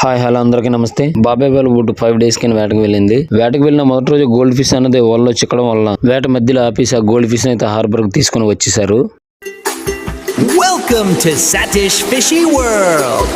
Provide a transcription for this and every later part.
Hi hello అందరికీ నమస్తే. బాబాయ్ వాళ్ళ బుట్టు ఫైవ్ డేస్ కింద వేటకు వెళ్ళింది. వేటకు వెళ్ళిన మొదటి రోజు గోల్డ్ ఫిష్ అనేది వాళ్ళలో చిక్కడం వల్ల వేట మధ్యలో ఆపేసి ఆ గోల్డ్ ఫిష్ అయితే హార్బర్కి తీసుకుని వచ్చేసారు welcome to Satish Fishy world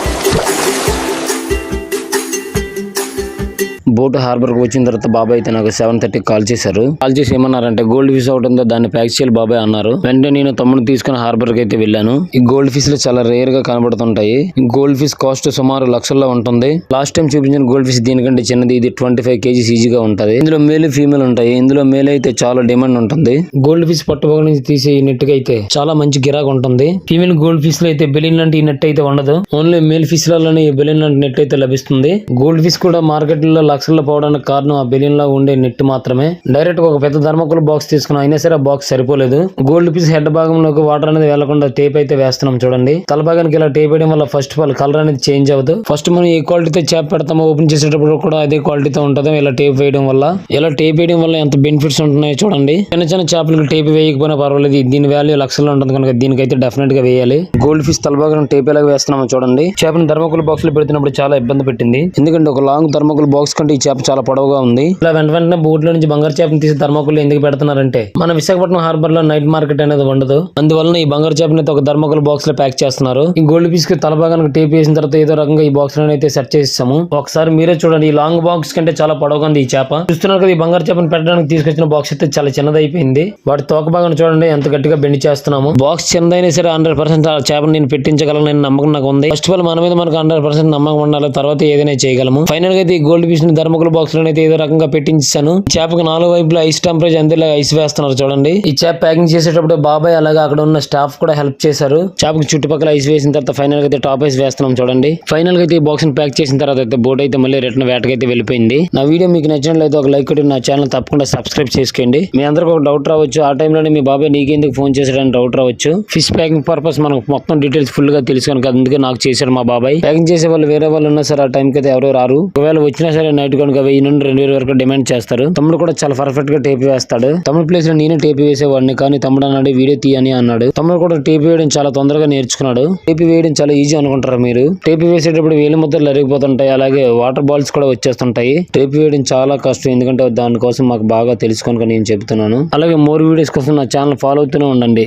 boat హార్బర్కి వచ్చిన తర్వాత బాబాయ్ అయితే నాకు సెవెన్ థర్టీ కాల్ చేశారు. కాల్ చేసి ఏమన్నారంటే గోల్డ్ ఫిష్ అవుతుందో ఉందో? దాన్ని ప్యాక్ చేయాలి బాబాయ్ అన్నారు. వెంటనే నేను తమ్ముడు తీసుకుని హార్బర్కి అయితే వెళ్ళాను. ఈ గోల్డ్ ఫిష్లు చాలా రేర్గా కనబడుతుంటాయి. గోల్డ్ ఫిష్ కాస్ట్ సుమారు లక్షల్లో ఉంటుంది. లాస్ట్ టైం చూపించిన గోల్డ్ ఫిష్ దీనికంటే చిన్నది. ఇది ట్వంటీ ఫైవ్ కేజీస్ ఈజీగా ఉంటుంది. ఇందులో మేల్ ఫీమేల్ ఉంటాయి. ఇందులో మేల్ అయితే చాలా డిమాండ్ ఉంటుంది. గోల్డ్ ఫిష్ పట్టుబోగ నుంచి తీసే ఈ నెట్ అయితే చాలా మంచి గిరాక్ ఉంటుంది. ఫీమేల్ గోల్డ్ ఫిష్లో అయితే బెలిన్ లాంటి ఈ నెట్ అయితే ఉండదు ఓన్లీ మేల్ ఫిష్ లలోనే బెలిన్ లాంటి నెట్ అయితే లభిస్తుంది. గోల్డ్ ఫిష్ కూడా మార్కెట్లో లక్షల్లో పోవడానికి కారణం ఆ బెలూన్లో ఉండే నెట్ మాత్రమే. డైరెక్ట్గా ఒక పెద్ద ధర్మకుల బాక్స్ తీసుకున్నాం అయినా సరే ఆ బాక్స్ సరిపోలేదు. గోల్డ్ పీస్ హెడ్ భాగంలోకి వాటర్ అనేది వెళ్ళకుండా టేప్ అయితే వేస్తున్నాం చూడండి. తల భాగానికి ఇలా టేప్ వేయడం వల్ల ఫస్ట్ ఆఫ్ ఆల్ కలర్ అనేది చేంజ్ అవ్వదు. ఫస్ట్ మనం ఏ క్వాలిటీతో చేప పెడతామో ఓపెన్ చేసేటప్పుడు కూడా అదే క్వాలిటీతో ఉంటుంది ఇలా టేప్ వేయడం వల్ల. ఇలా టేప్ వేయడం వల్ల ఎంత బెనిఫిట్స్ ఉంటున్నాయో చూడండి. చిన్న చిన్న చేపలకు టేప్ వేయకపోయినా పర్వాలేదు. దీని వాల్యూ లక్షల్లో ఉంటుంది కనుక దీనికైతే డెఫినెట్గా వేయాలి. గోల్డ్ ఫిష్ తలభాగం టేప్ ఎలాగ వేస్తున్నామో చూడండి. చేపను ధర్మకుల బాక్స్లో పెడుతున్నప్పుడు చాలా ఇబ్బంది పెట్టింది. ఎందుకంటే ఒక లాంగ్ ధర్మకుల బాక్స్ కంటే ఈ చేప చాలా పొడవుగా ఉంది. ఇలా వెంట వెంటనే బోట్లో నుంచి బంగారు చేపని తీసి ధర్మకులు ఎందుకు పెడుతున్నారంటే మన విశాఖపట్నం హార్బర్లో నైట్ మార్కెట్ అనేది ఉండదు. అందువలన ఈ బంగారు చేపని అయితే ఒక ధర్మకుల బాక్స్లో ప్యాక్ చేస్తున్నారు. ఈ గోల్డ్ పీస్కి తల భాగానికి టేప్ వేసిన తర్వాత ఏదో రకంగా ఈ బాక్స్లో అయితే సెట్ చేసాము ఒకసారి మీరే చూడండి ఈ లాంగ్ బాక్స్ కంటే చాలా పొడవుగా ఉంది ఈ చేప. చూస్తున్నారు కదా ఈ బంగారు చేపను పెట్టడానికి తీసుకొచ్చిన బాక్స్ అయితే చాలా చిన్నదైపోయింది. వాటి తోక భాగం చూడండి ఎంత గట్టిగా బెండ్ చేస్తున్నాము. బాక్స్ చిన్నదైనా సరే హండ్రెడ్ పర్సెంట్ ఆ చేపను నేను పెట్టించగలను నేను నమ్మకం నాకు ఉంది. ఫస్ట్ ఆఫ్ ఆల్ మన మీద మనకు హండ్రెడ్ పర్సెంట్ నమ్మకం ఉండాలి తర్వాత ఏదైనా చేయగలము. ఫైనల్గా అయితే ఈ గోల్డ్ పీస్ని ధర్మ బాక్స్లో అయితే ఏదో రకంగా పెట్టించాను చేపకు నాలుగు వైపులా ఐస్ టెంపరేచర్ అందులో ఐస్ వేస్తున్నారు చూడండి. ఈ చేప ప్యాకింగ్ చేసేటప్పుడు బాబాయ్ అలాగే అక్కడ ఉన్న స్టాఫ్ కూడా హెల్ప్ చేశారు. చేపకు చుట్టుపక్కల ఐస్ వేసిన తర్వాత ఫైనల్గా అయితే టాప్ ఐస్ వేస్తున్నాం చూడండి. ఫైనల్గా అయితే ఈ బాక్స్ని ప్యాక్ చేసిన తర్వాత అయితే బోట్ అయితే మళ్ళీ రిటర్న్ వేటకైతే వెళ్ళిపోయింది. నా వీడియో మీకు నచ్చినట్లయితే ఒక లైక్ కొట్టి నా ఛానల్ తప్పకుండా సబ్స్క్రైబ్ చేసుకోండి. మీ అందరికి ఒక డౌట్ రావచ్చు. ఆ టైంలోనే మీ బాబాయ్ నీకెందుకు ఫోన్ చేశాడని డౌట్ రావచ్చు. ఫిష్ ప్యాకింగ్ పర్పస్ మనకు మొత్తం డీటెయిల్స్ ఫుల్గా తెలుసు కనుక అందుకే నాకు చేశాడు మా బాబాయ్. ప్యాకింగ్ చేసే వాళ్ళు వేరే వాళ్ళు ఉన్నా సరే ఆ టైంకి అయితే ఎవరో రారు. ఒకవేళ వచ్చినా సరే నైట్ కనుక వెయ్యి నుండి రెండు వేల వరకు డిమాండ్ చేస్తారు. తమ్ముడు కూడా చాలా పర్ఫెక్ట్గా టేప్ వేస్తాడు. తమ్ముడు ప్లేస్లో నేనే టేప్ వేసేవాడిని కానీ తమ్ముడు అన్నాడు వీడియో తీయని అన్నాడు. తమ్ముడు కూడా టేప్ వేయడం చాలా తొందరగా నేర్చుకున్నాడు. టేప్ వేయడం చాలా ఈజీ అనుకుంటారు మీరు? టేప్ వేసేటప్పుడు వేలు ముద్దలు అరిగిపోతుంటాయి. అలాగే వాటర్ బాల్స్ కూడా వచ్చేస్తుంటాయి. టేప్ వేయడం చాలా కష్టం. ఎందుకంటే దానికోసం మాకు బాగా తెలుసుకొని నేను చెప్తున్నాను. అలాగే మోర్ వీడియోస్ కోసం నా ఛానల్ ఫాలో అవుతూనే ఉండండి.